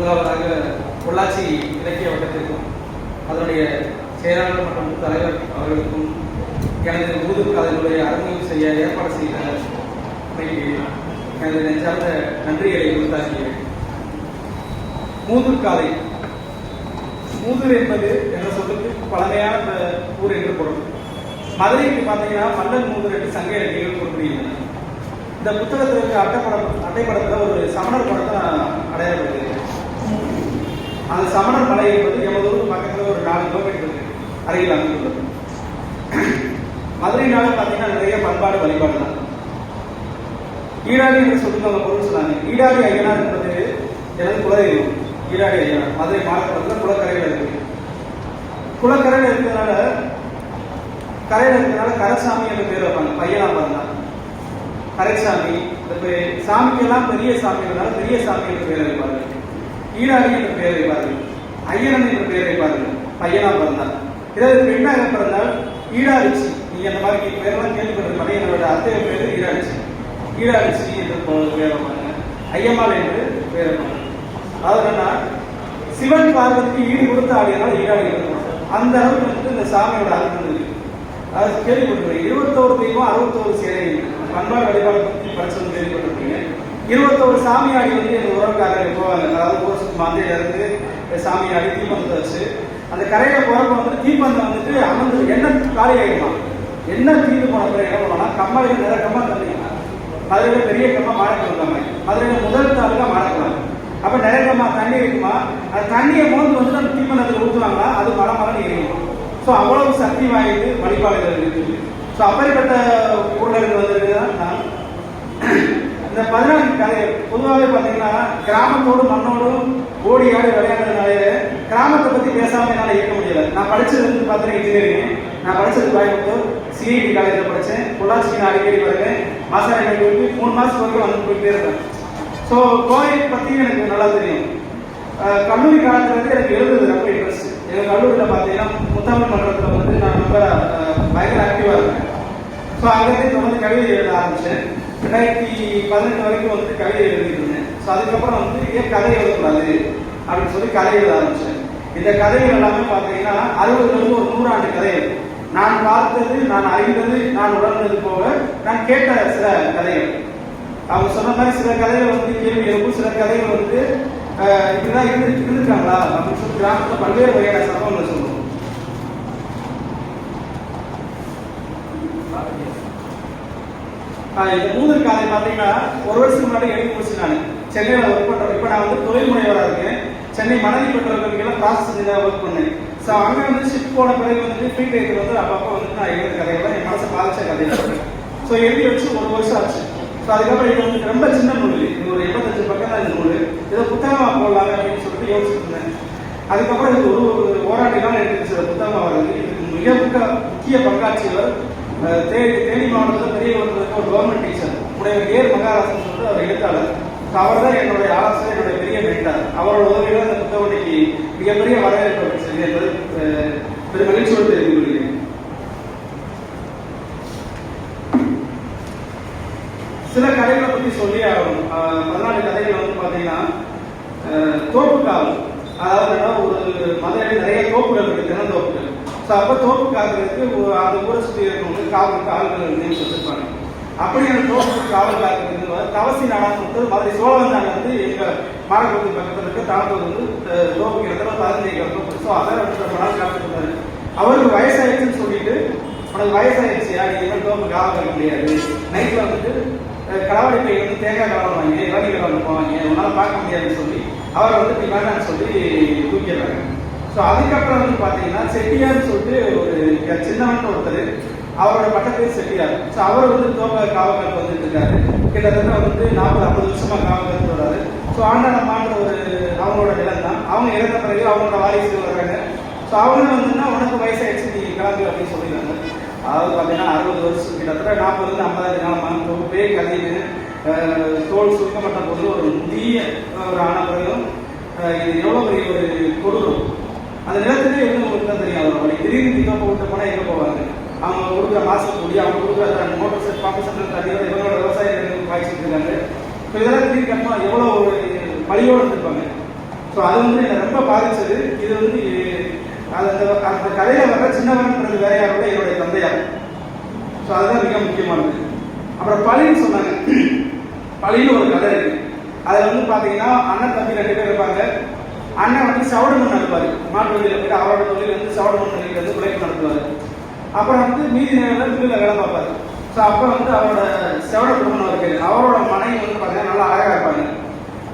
முதலாவதாக பொள்ளாச்சி இலக்கிய வட்டத்திற்கும் அதனுடைய செயலாளர் மற்றும் தலைவர் அவர்களுக்கும் எனது ஊதுக்கு அதனுடைய அறிமுகம் செய்ய ஏற்பாடு செய்த எனது நெஞ்சார்ந்த நன்றிகளை உறுத்தாக்கியேன் மூதூர்காலை மூதூர் என்பது என்ற சொல்லுக்கு பழமையான ஊர் என்று பொருள். மதுரைக்கு பார்த்தீங்கன்னா மன்னன் மூதூர் என்று சங்க இலக்கியங்கள் குறிப்பிடுகின்றன. இந்த புத்தகத்தில் இருக்க அட்டைப்படம் அட்டைப்படத்தில் ஒரு சமணர் படத்தை நான் அடையாளப்படுத்திருக்கேன் அந்த சமணர் மலை என்பது எமது பக்கத்தில் ஒரு நாலு கிலோமீட்டர் இருக்கு. அருகில் அமைந்துள்ளது. மதுரைனால பார்த்தீங்கன்னா நிறைய பண்பாடு வழிபாடு தான். ஈடாடி என்று சொல்லுங்க அவங்க பொருள் சொன்னாங்க ஈடாடி ஐயனார் என்பது எனது குலதெய்வம். ஈராடி ஐயனார். மதுரை மாவட்டத்தில் குளக்கரையில் இருக்கு. குளக்கரையில் இருக்கிறதுனால கரையில் இருக்கிறதுனால கரைசாமி என்று பேர் வைப்பாங்க. பையனா பிறந்தா. கரைசாமி இந்த சாமிக்கெல்லாம் பெரிய சாமிகளால பெரிய சாமி என்று பேர் வைப்பாங்க. ஈடாடி என்ற பெயரை பாருங்கள் ஐயனன் என்ற பெயரை பாருங்கள் பையனா பிறந்தார். இதாவது பெண்ணாக பிறந்தால் ஈடாரிச்சி. நீங்க அந்த மாதிரி பேரெல்லாம் கேள்விப்பட்ட என்னோட அத்தைய பேரு ஈடாரிச்சி. ஈடாரிச்சி என்று போ- ஐயம்மாள் என்று பேர் வைப்பாங்க சிவன் பார்வதிக்கு ஈடு கொடுத்த ஆடியனால் ஈடாடி அந்த அளவுக்கு வந்து இந்த சாமியோட அர்த்தம் இருக்கு. அது கேள்விப்பட்டிருக்கீங்க இருபத்தோரு தெய்வம் அறுபத்தோரு சேரை பண்பாடு வழிபாடு பற்றி படிச்சது கேள்விப்பட்டிருக்கீங்க இருபத்தோரு சாமியாடி வந்து எங்கள் உறவுக்காரங்க போவாங்க. அதாவது ஊர் மந்தையில இருந்து சாமியாடி தீபந்தத்தை வச்சு அந்த கரையில போறப்ப வந்து தீபந்தம் வந்துட்டு அமர்ந்து என்ன காலி ஆகிடுமா என்ன தீர்ந்து போன பிறகு என்ன பண்ணுவோம்னா கம்மாயில் நிறைய கம்மல் தந்தீங்கன்னா மதுரையில பெரிய கம்மா மழை கம்மாய் மதுரையில முதல் தாலுக்கா மாடக்கிழமை அப்ப நிறைய கம்மா தண்ணி இருக்குமா? அந்த தண்ணியை மோந்து வந்து நம்ம தீபந்தத்தில் ஊற்றுவாங்களா அது மழை மழை எரியும். ஸோ அவ்வளவு சக்தி வாய்ந்து வழிபாடுகள் இருக்குது. ஸோ அப்படிப்பட்ட ஊழல்கள் வந்திருக்குதான் நான் இந்த பதினான்கு கதை பொதுவாகவே பார்த்தீங்கன்னா கிராமத்தோடு மண்ணோடும் ஓடி ஆடி விளையாடுறதுனாலே கிராமத்தை பற்றி பேசாம என்னால் இருக்க முடியல. நான் படிச்சது வந்து பார்த்தீங்கன்னா இன்ஜினியரிங் நான் படிச்சது கோயம்புத்தூர் சிஐடி காலேஜில் படித்தேன் பொள்ளாச்சிக்கு நான் அடிக்கடி வருவேன். மாதம் எனக்கு போயிட்டு மூணு மாதம் வரைக்கும் வந்து போயிட்டே இருப்பேன். ஸோ கோயை பற்றி எனக்கு நல்லா தெரியும். கல்லூரி காலத்துல இருந்து எனக்கு எழுதுறது ரொம்ப இன்ட்ரெஸ்ட் எங்கள் கல்லூரியில் பார்த்தீங்கன்னா முத்தமிழ் மன்றத்தில் வந்து நான் ரொம்ப பயங்கர ஆக்டிவாக இருக்கேன் ஸோ அங்கேருந்து தொடர்ந்து கவிதை எழுத ஆரம்பித்தேன் ரெண்டாயிரத்தி பதினெட்டு வரைக்கும் வந்து கவிதை எழுதிட்டு இருந்தேன் ஸோ அதுக்கப்புறம் வந்து ஏன் கதை எழுதக்கூடாது? அப்படின்னு சொல்லி கதை எழுத ஆரம்பிச்சேன். இந்த கதைகள் எல்லாமே பார்த்தீங்கன்னா அறுபதுலேருந்து ஒரு நூறாண்டு கதைகள். நான் பார்த்தது நான் அறிந்தது நான் உணர்ந்தது போக நான் கேட்ட சில கதைகள். அவங்க சொன்ன மாதிரி சில கதைகள் வந்து கேள்வி எழுப்பும் சில கதைகள் வந்து இப்படிதான் இருந்து இருந்திருக்காங்களா? அப்படின்னு சொல்லி கிராமத்தில் பல்வேறு வகையான சம்பவங்களை சொல்லுவோம். ஆஹ் இந்த மூதூர் காலை பார்த்தீங்கன்னா ஒரு வருஷத்துக்கு முன்னாடி எழுதி முடிச்சு நான் சென்னையில் ஒர்க் பண்ணுறேன் இப்போ நான் வந்து தொழில் முனைவராக இருக்கேன். சென்னை மணலி பெட்ரோல் ப்ராசஸ் தான் ஒர்க் பண்ணேன். ஸோ அங்கே வந்து ஷிஃப்ட் போன பிறகு வந்து ஃப்ரீ டைத்தில் வந்து அப்பப்போ வந்து நான் எழுத கதைகள் என் மனசை பாதிச்ச கதைகள் ஸோ எழுதி வச்சு ஒரு வருஷம் ஆச்சு. ஸோ அதுக்கப்புறம் இது வந்து ரொம்ப சின்ன நூல் இது. ஒரு எண்பத்தஞ்சு பக்கம் தான் இந்த நூல். இதை புத்தகமாக போடலாம் அப்படின்னு சொல்லிட்டு யோசிச்சுட்டு இருந்தேன். அதுக்கப்புறம் இது ஒரு ஒரு ஓராண்டு காலம் எடுத்துச்சு புத்தகமாக வருது இதுக்கு மிக முக்கிய பங்காற்றியவர் தேனி தேனி மாவட்டத்தில் பெரிய ஒரு கவர்மெண்ட் டீச்சர் உடைய ஏர் மகாராசன் சொல்லிட்டு அவர் எழுத்தாளர். அவர் தான் என்னுடைய ஆலோசனை என்னுடைய பெரிய மென்டார் அவரோட உதவியோட அந்த புத்தகம் மிகப்பெரிய வரவேற்பு பெற்றது என்பது அஹ், பெரும் மகிழ்ச்சியோடு தெரிந்து கொள்கிறேன் சில கதைகளை பற்றி சொல்லி ஆகணும் அஹ், பதினாலு கதைகள் வந்து பார்த்தீங்கன்னா அஹ், தோப்பு காவல் அதாவது என்னன்னா ஒரு மதுரையில் நிறைய தோப்புகள் இருக்கு தினந்தோப்புகள் ஸோ அப்போ தோப்பு காக்கிறதுக்கு ஒரு- அந்த ஊரை சுற்றி இருக்கவங்க காவலுக்கு ஆளுநர் நியமிச்சு வச்சிருப்பாங்க. அப்படியான தோப்பு காவல் காக்கிறது தவசி நாடான்னு சொல்லிட்டு மதுரை சோழவந்தான் வந்து எங்க மாரக்குளத்து பக்கத்தில் இருக்க தாண்டூர் வந்து தோப்பு இடத்துல பதினஞ்சு ஏக்கர் ஸோ அதை வந்து ரொம்ப நாள் அவருக்கு வயசாயிடுச்சுன்னு சொல்லிட்டு உனக்கு வயசாயிடுச்சியா? நீ இனிமேல் தோப்பு காவல் காக்க முடியாது. நைட்ல வந்துட்டு அஹ், பை வந்து தேங்காய் கலவரம் வாங்கி இளநீ கலவரம் போவாங்க உன்னால பார்க்க முடியாதுன்னு சொல்லி அவர் வந்து நீ வேண்டாம்னு சொல்லி தூக்கிடுறாங்க ஸோ அதுக்கப்புறம் வந்து பார்த்தீங்கன்னா செட்டியார்னு சொல்லிட்டு ஒரு சின்னவன் ஒருத்தர் அவரோட பட்டப்பேர் செட்டியார். ஸோ அவர் வந்து தோப்ப காவல் வந்துட்டு இருக்காரு. கிட்டத்தட்ட வந்து நாற்பது ஐம்பது வருஷமா காவல் வர்றாரு ஸோ ஆண்டாளம்மான்ற ஒரு அவங்களோட நிலம் தான் அவங்க இறந்த பிறகு அவங்களோட வாரிசுகள் வர்றாங்க. ஸோ அவங்க வந்துன்னா உனக்கு வயசாயிடுச்சு நீ கிளம்பு அப்படின்னு சொல்லிடுறாங்க. அதாவது பார்த்தீங்கன்னா அறுபது வருஷம் கிட்டத்தட்ட நாற்பதுலேருந்து ஐம்பதாயிரம் காலமாக தொகுப்பே கதையுது தோல் சுருக்கப்பட்ட போது ஒரு முதிய ஒரு ஆன பிறகும் இது எவ்வளோ பெரிய ஒரு கொடூரம். அந்த நிலத்திலே இருந்து உங்களுக்கு தான் தெரியாது. அவங்க திடீர்னு பிக்கப் விட்டு போனால் எங்கே போவாங்க? அவங்க கொடுக்குற மாசம் கூடி அவங்க கொடுக்குற மோட்டர் செட் பம்பு செட் தண்ணியோட இவங்களோட விவசாய நிலங்களுக்கு பாய்ச்சிட்டு இருக்காங்க. ஸோ இதெல்லாம் திடீர் கட்டமாக எவ்வளோ ஒரு பழியோடு இருந்திருப்பாங்க. ஸோ அது வந்து என்னை ரொம்ப பாதிச்சது. இது வந்து அந்த அந்த கதையில வர சின்னவன்ன்றது வேற யாரோட என்னுடைய தந்தையார். ஸோ அதுதான் மிக முக்கியமானது. அப்புறம் பழின்னு சொன்னாங்க. பழின்னு ஒரு கதை இருக்கு. அதில் வந்து பார்த்தீங்கன்னா அண்ணன் தம்பி ரெண்டு பேர் இருப்பாங்க. அண்ணன் வந்து சவுடு மண் நடத்துவார் மாட்டு வண்டியில் போயிட்டு அவரோட தொழில் வந்து சவுடு மண் தொழில் வந்து உழைப்பு நடத்துவார். அப்புறம் வந்து மீதி நேரம் மில்லில் வேலை பார்ப்பாரு. ஸோ அப்போ வந்து அவரோட செவட குடும்பம் இருக்கு அவரோட மனைவி வந்து பார்த்தீங்கன்னா நல்லா அழகாக இருப்பாங்க.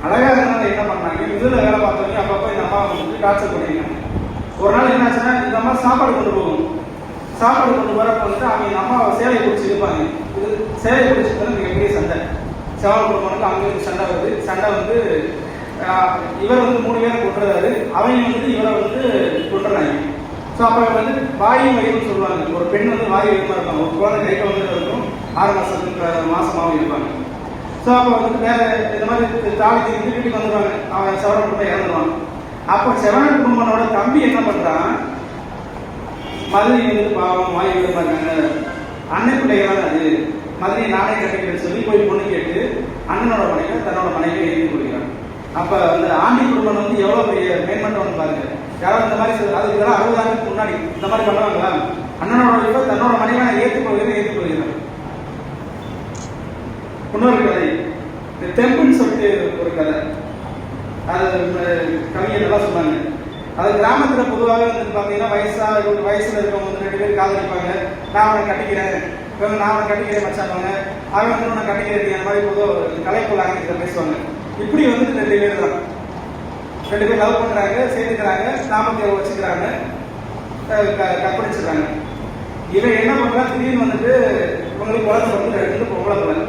அழகாக இருந்தாலும் என்ன பண்ணாங்க? மில்லில் வேலை பார்த்தவங்க அப்பப்போ இந்த அம்மா வந்து டார்ச்சர் பண்ணிருக்காங்க ஒரு நாள் என்ன ஆச்சுன்னா இந்த அம்மா சாப்பாடு கொண்டு போகும். சாப்பாடு கொண்டு வரப்போ வந்து அவங்க இந்த அம்மாவை சேலை பிடிச்சி இருப்பாங்க. இது சேலை பிடிச்சிருந்தா மிகப்பெரிய சண்டை. செவன் குடும்பம் அங்கே சண்டை வருது. சண்டை வந்து இவர் வந்து மூணு பேரை கொண்டுறாரு அவங்க வந்து இவரை வந்து கொண்டுறாங்க ஸோ அப்போ வந்து வாயு வயிறுன்னு சொல்லுவாங்க. ஒரு பெண் வந்து வாயு வயிறுமா இருப்பாங்க. ஒரு குழந்தை கைட்ட வந்து இருக்கும். ஆறு மாதத்துக்கு மாசமாகவும் இருப்பாங்க. ஸோ அப்போ வந்து வேற இந்த மாதிரி தாலி திருப்பி வீட்டுக்கு வந்துடுவாங்க அவன் செவன குடும்பம் இறந்துருவான். அப்போ செவன குடும்பனோட தம்பி என்ன பண்ணுறான் மதுரை வந்து பாவம் வாயு வயிறுமா இருக்காங்க அண்ணன் பிள்ளைகள் அது. மதுரை நானே கட்டிக்கிறேன்னு சொல்லி போய் பொண்ணு கேட்டு அண்ணனோட மனைவி தன்னோட மனைவி எழுதி கொடுக்கிறான். அப்ப அந்த ஆண்டி குடும்பம் வந்து எவ்வளவு பெரிய மேம்பட்டவன் பாருங்க. யாராவது இந்த மாதிரி அது இதெல்லாம் அறுபது ஆண்டுக்கு முன்னாடி இந்த மாதிரி பண்ணுவாங்களா அண்ணனோட இப்ப தன்னோட மனைவி நான் ஏற்றுக்கொள்கிறேன் ஏற்றுக்கொள்கிறேன் இன்னொரு கதை. இந்த தெம்புன்னு சொல்லிட்டு ஒரு கதை. அது அஹ், சொன்னாங்க. அது கிராமத்துல பொதுவாக வந்து பாத்தீங்கன்னா வயசா வயசுல இருக்கவங்க வந்து ரெண்டு பேர் காதலிப்பாங்க. நான் அவனை கட்டிக்கிறேன். இவங்க நான் அவனை கட்டிக்கிறேன் மச்சாங்க அவன். வந்து உன்னை கட்டிக்கிறேன் அந்த மாதிரி பொதுவாக கலைக்குள்ள ஆங்கிலத்தில் பேசுவாங்க. இப்படி வந்து ரெண்டு பேர் தான். ரெண்டு பேர் லவ் பண்றாங்க சேர்ந்துக்கிறாங்க நாமத்தை வச்சுக்கிறாங்க அஹ் க- இவன் என்ன பண்றான் திடீர்னு வந்துட்டு இவங்களுக்கு குழந்தை வந்து ரெண்டு பொம்பளை பிள்ளை.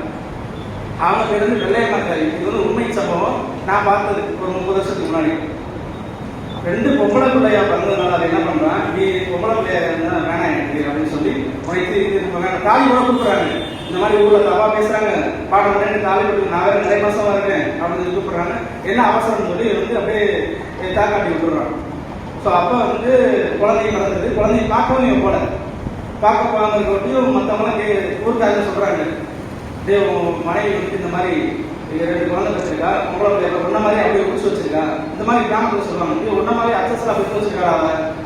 அவங்க பேர் வந்து வெள்ளையம்மாக்காரி இது வந்து உண்மை சம்பவம். நான் பார்த்தது ஒரு முப்பது வருஷத்துக்கு முன்னாடி. ரெண்டு பொம்பளை பிள்ளையா பிறந்ததுனால அதை என்ன பண்றான்? நீ பொம்பளை பிள்ளையா இருந்தா வேணாம் எனக்கு அப்படின்னு சொல்லி உனக்கு வேணாம். தாலி கூட கூப்பிடுறாங்க. இந்த மாதிரி ஊர்ல தவா பேசுறாங்க. பாடம் பண்ணி தாலி கொடுத்து நான் வேற நிறைய மாசம் இருக்கேன் அப்படின்னு கூப்பிடுறாங்க. என்ன அவசரம்னு சொல்லி வந்து அப்படியே தாக்காட்டி விட்டுறான் ஸோ அப்போ வந்து குழந்தைய பிறந்தது குழந்தைய பார்க்கவும் இவன் போல. பார்க்க போகாமல் ஒட்டியும் மற்றவங்களாம் கே ஊருக்காரங்க சொல்றாங்க. டேய் மனைவி வந்து இந்த மாதிரி இங்க ரெண்டு குழந்தை வச்சிருக்கா உங்களை பிள்ளை உன்ன மாதிரி அப்படியே குடிச்சு வச்சிருக்கா. இந்த மாதிரி கிராமத்தில் சொல்லுவாங்க நீ உன்ன மாதிரி அச்சஸ்லாம் அப்படி வச்சிருக்கா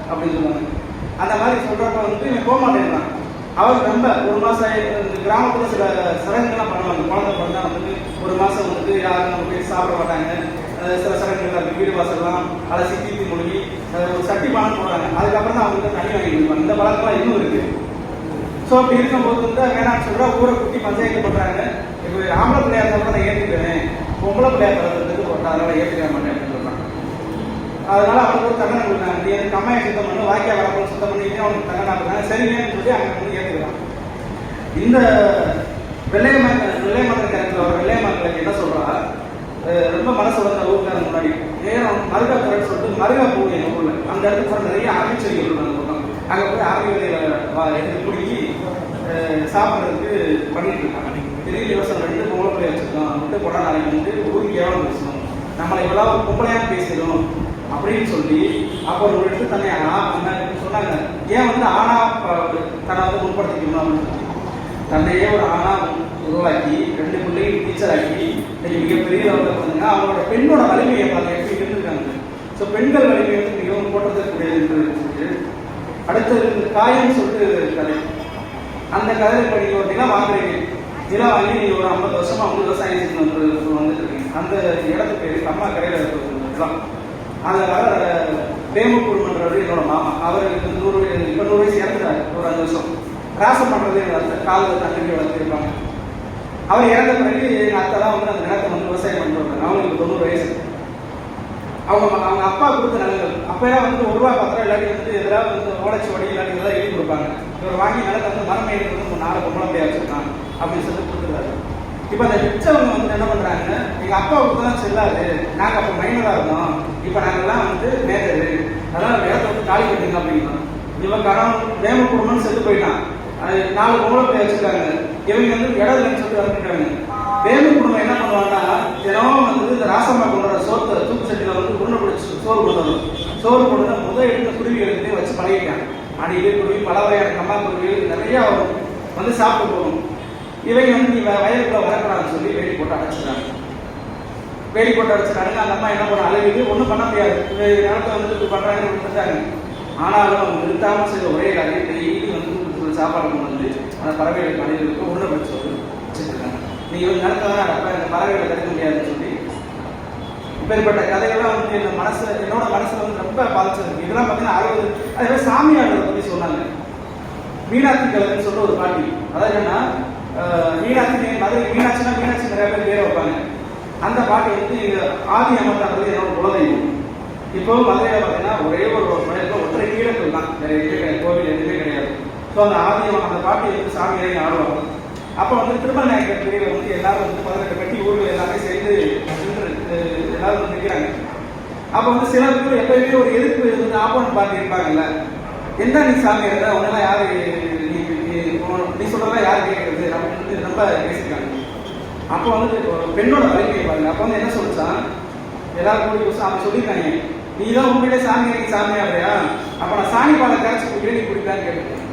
அப்படின்னு சொல்லுவாங்க அந்த மாதிரி சொல்றப்ப வந்து இவன் போக மாட்டேங்கிறான் அவர் ரொம்ப ஒரு மாதம் ஆயி- இந்த கிராமத்தில் சில சடங்குகள்லாம் பண்ணுவாங்க. குழந்தை பிறந்தா வந்து ஒரு மாதம் வந்து யாரும் நம்ம போய் சாப்பிட மாட்டாங்க. சில சடங்குகள் இருக்கு வீடு வாசல்லாம் அலசி தீத்தி மொழி ஒரு சட்டி பானம் போடுறாங்க. அதுக்கப்புறம் தான் அவங்க தண்ணி வாங்கி கொடுப்பாங்க. இந்த பழக்கம்லாம் இன்னும் இருக்குது ஸோ அப்படி இருக்கும்போது வந்து வேணாம்னு சொல்கிறா ஊரை குட்டி பஞ்சாயத்து பண்ணுறாங்க ஒரு ஆம்பளை பிள்ளையா இருந்தா நான் ஏற்றுக்குவேன் பொம்பளை பிள்ளையா பிறந்ததுக்கு போட்டா அதனால ஏற்றுக்க மாட்டேன் அப்படின்னு அதனால அவனுக்கு ஒரு தண்டனை கொடுத்தாங்க நீ எனக்கு கம்மையை சுத்தம் பண்ணு வாய்க்கா வரப்போ சுத்தம் பண்ணிட்டு அவனுக்கு தண்டனை கொடுத்தாங்க சரிங்கன்னு சொல்லி அங்கே வந்து ஏற்றுக்கிறான் இந்த வெள்ளை மக்கள் வெள்ளை மக்கள் கேரக்டர் அவர் வெள்ளை மக்களுக்கு என்ன சொல்றா? ரொம்ப மனசு வந்த ஊருக்காரங்க முன்னாடி. நேரம் மருகா துறைன்னு சொல்லிட்டு மருகா பூ எங்க ஊர்ல. அந்த இடத்துல நிறைய அரபி செடிகள் அந்த போய் அரபி விதைகளை எடுத்து பிடிக்கி சாப்பிட்றதுக்கு பண்ணிட்டு இருக்காங்க. திடீர்னு யோசனை வந்து பொம்பளை பிள்ளை வச்சிருக்கோம் விட்டு போனா நாளைக்கு வந்து ஊருக்கு எவ்வளவு பேசணும் நம்மளை இவ்வளவு கும்பலையாக பேசிடும் அப்படின்னு சொல்லி அப்போ ஒரு இடத்து தன்னை ஆனா சொன்னாங்க. ஏன் வந்து ஆனா தன்னை வந்து முன்படுத்திக்கணும் அப்படின்னு சொல்லி. தன்னையே ஒரு ஆணா உருவாக்கி ரெண்டு பிள்ளையும் டீச்சர் ஆக்கி இன்னைக்கு மிகப்பெரிய லெவலில் பண்ணுங்க அவங்களோட பெண்ணோட வலிமையை பார்த்து எப்படி இருந்திருக்காங்க. ஸோ பெண்கள் வலிமை வந்து மிகவும் போட்டதற்குரியது அடுத்தது காயம் சொல்லிட்டு கதை. அந்த கதையை இப்போ பார்த்தீங்கன்னா வாங்குறீங்க. நிலம் வாங்கி நீங்கள் ஒரு ஐம்பது வருஷமா வந்து விவசாயம் செஞ்சு வந்து வந்துட்டு இருக்கீங்க. அந்த இடத்துக்கு பேர் அம்மா கரையில் இருக்கிறதுலாம் அதனால் அதில் வர என்னோட மாமா. அவர் நூறு இப்போ நூறு வயசு இறந்துட்டாரு ஒரு அஞ்சு வருஷம். ராசம் பண்ணுறதே வளர்த்து காலில் தண்ணி வளர்த்துருப்பாங்க. அவர் இறந்த பிறகு எங்கள் தான் வந்து அந்த நிலத்தை வந்து விவசாயம் பண்ணிட்டு அவங்களுக்கு தொண்ணூறு வயசு. அவங்க அவங்க அப்பா கொடுத்த நிலங்கள் அப்பெல்லாம் வந்து ஒரு ரூபா பத்திரம் இல்லாட்டி வந்து எதிராக வந்து ஓலைச்சுவடி இல்லாட்டி எல்லாம் எழுதி கொடுப்பாங்க. இவர் வாங்கி நிலத்தை வந்து மரம் எழுதி வந்து நாலு பொம்பளை போய் வச்சுருக்கான் அப்படின்னு சொல்லி கொடுத்துருக்காரு. இப்போ அந்த விற்றவங்க வந்து என்ன பண்ணுறாங்க எங்கள் அப்பாவுக்கு தான் செல்லாது. நாங்கள் அப்போ மைனராக இருந்தோம். இப்போ நாங்கள்லாம் வந்து மேஜரு. அதனால் இடத்த வந்து காலி கட்டுங்க அப்படின்னா இவன் கடன் வேம குடும்பம்னு செத்து போயிட்டான். நாலு பொம்பளை போய் வச்சிருக்காங்க. இவங்க வந்து இடம் இல்லைன்னு சொல்லிட்டு வந்துட்டாங்க வேம குடும்பம் என்ன பண்ணுவாங்கன்னா தினமும் வந்து இந்த ராசம்மா கொண்டு வர சோத்தை தூக்கு சட்டியில வந்து உருண்டை பிடிச்சி சோறு கொண்டு வரும் சோறு கொண்டு வந்து முதல் எடுத்த குருவிகளுக்கு வச்சு பழகிட்டாங்க. அடிக்கடி குருவி பல வகையான கம்மா குருவிகள் நிறையா வரும். வந்து சாப்பிட்டு போகும். இவங்க வந்து நீ வயலுக்குள்ள வரக்கூடாதுன்னு சொல்லி வேலி போட்டு அடைச்சிடுறாங்க. வேலி போட்டு அடைச்சிட்டாங்க அந்த அம்மா என்ன பண்ண அழுகுது. ஒன்றும் பண்ண முடியாது. இந்த நிலத்தை வந்து பண்ணுறாங்கன்னு விட்டுட்டாங்க ஆனாலும் அவங்க நிறுத்தாமல் செய்த ஒரே காரியம் டெய்லி வந்து கொடுத்துருக்க சாப்பாடு வந்து அந்த பறவைகளுக்கு மனிதர்களுக்கு உருளைப்படுத்தி படிச்சு வச்சுருக்காங்க. நீ வந்து நிலத்தை தான் இந்த பறவைகளை தடுக்க முடியாதுன்னு சொல்லி இப்பேற்பட்ட கதைகள்லாம் வந்து என் மனசு என்னோட மனசுல வந்து ரொம்ப பாதிச்சிருக்கு இதெல்லாம் பார்த்தீங்கன்னா அறுபது அதே மாதிரி சாமியார்களை பற்றி சொன்னாங்க. மீனாட்சி கலர்னு சொல்ற ஒரு பாட்டி. அதாவது என்னன்னா மீனாட்சி மதுரை மீனாட்சினா மீனாட்சி நிறைய பேர் பேர் வைப்பாங்க. அந்த பாட்டி வந்து ஆதி அமர்ந்தானது என்னோட குலதெய்வம். இப்போ மதுரையில் பார்த்தீங்கன்னா ஒரே ஒரு மனிதர்கள் ஒற்றை கீழத்தில் தான் வேற எதுவுமே கிடையாது. கோவில் எதுவுமே கிடையாது. ஸோ அந்த ஆதியம் அந்த பாட்டி வந்து சாமியாரையும் ஆடுவாங்க. அப்போ வந்து திருமண நாயக்கர் பிரிவில் வந்து எல்லாரும் வந்து பதினெட்டு கட்டி ஊர்கள் எல்லாமே சேர்ந்து எல்லாரும் நிற்கிறாங்க அப்போ வந்து சில பேர் எப்பயுமே ஒரு எதிர்ப்பு வந்து ஆப்போனன் பார்ட்டி இருப்பாங்கல்ல. என்ன நீ சாமி இருந்த? உன்னெல்லாம் யாரு நீ நீ- நீ சொல்றதெல்லாம் யார் கேட்கறது அப்படின்னு வந்து ரொம்ப பேசிக்கிறாங்க. அப்போ வந்து ஒரு பெண்ணோட வலிமையை பாருங்க. அப்போ வந்து என்ன சொல்லிச்சான் எல்லாரும் கூடி சாமி சொல்லியிருக்காங்க. நீ தான் உண்மையிலே சாமி எனக்கு சாமியாடுறியா அப்போ நான் சாணி பாலை கரைச்சி குடிக்கிறேன் நீ குடிப்பான்னு கேட்டேன்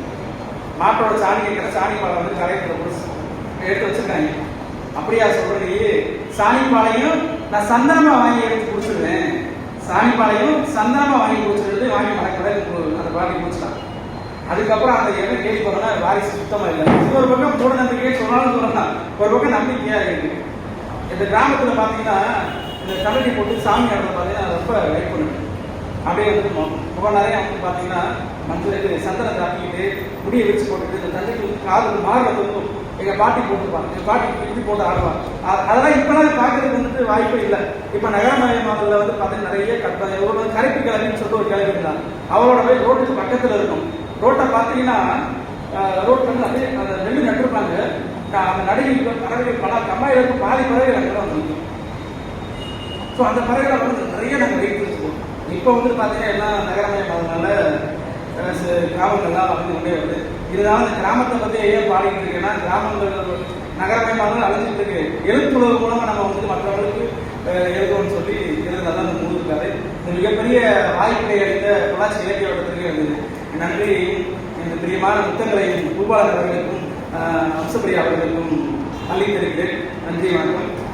மாட்டோட சாணி கேட்கிற சாணி பாலை வந்து கரையத்தில் எடுத்து வச்சிருக்காங்க. அப்படியா சொல்ற நீ சாணி பாலையும் நான் சந்தனமா வாங்கி எடுத்து குடிச்சிருவேன். சாமி பாலையும் சந்தனமா வாங்கி குடிச்சிருந்து வாங்கி மறக்கிறேன் அந்த பாட்டி குடிச்சிட்டான் அதுக்கப்புறம் அந்த என்ன கேள்வி போனோம்னா வாரிசு சுத்தமா இல்லை. ஒரு பக்கம் மூட நம்பிக்கையே சொன்னாலும் சொல்லலாம் ஒரு பக்கம் நம்பிக்கையா இருக்கு. இந்த கிராமத்துல பாத்தீங்கன்னா இந்த கமிட்டி போட்டு சாமி இடத்துல பாத்தீங்கன்னா ரொம்ப லைக் பண்ணுவேன் அப்படியே வந்து ரொம்ப நிறைய வந்து பாத்தீங்கன்னா மஞ்சள் இது சந்தனத்தை அப்பிக்கிட்டு முடியை வச்சு போட்டுட்டு இந்த தந்தைக்கு காதல் மாறுல தொங்கும். எங்க பாட்டி போட்டுப்பாங்க எங்க பாட்டி இப்படி போட்டு ஆடுவாங்க அதெல்லாம் இப்பெல்லாம் வாய்ப்பு இல்லை. இப்ப நகரமயமானதுல வந்து பாத்தீங்கன்னா நிறைய கட்ட ஒரு கரைப்பு கிளம்பின்னு சொல்லிட்டு ஒரு கிழமை இருந்தாங்க அவரோட போய் ரோட்டுக்கு பக்கத்துல இருக்கும். ரோட்டை பாத்தீங்கன்னா ரோட்ல வந்து அப்படியே அந்த நெல்லு நட்டுருப்பாங்க. அந்த நடுவில் பறவைகள் பல கம்மாயில பாதி பறவைகள் அங்கே தான் வந்து ஸோ அந்த பறவைகளை வந்து நிறைய நாங்கள் வெயிட் வச்சுக்கோம் இப்போ வந்து பார்த்தீங்கன்னா எல்லாம் நகரமயமானதுனால கிராமங்கள்லாம் வந்து கொண்டே வருது இருந்தாலும் அந்த கிராமத்தை பற்றி ஏன் பாடிக்கிட்டு இருக்கேன்னா கிராமங்கள் நகரமயமானது அழிஞ்சிட்டு இருக்கு. எழுத்துணர்வு மூலமா நம்ம வந்து மற்றவர்களுக்கு எழுதணும்னு சொல்லி எழுதுனது அந்த இந்த மூணுக்காரு இந்த மிகப்பெரிய வாய்ப்பை அளித்த பொள்ளாச்சி இலக்கிய வட்டத்திற்கு இருந்தது நன்றியையும் இந்த பிரியமான புத்தகங்களையும் பூபாலர் அவர்களுக்கும் அம்சப்பிரியா அவர்களுக்கும் அளித்திருக்கிறேன். நன்றி வணக்கம்.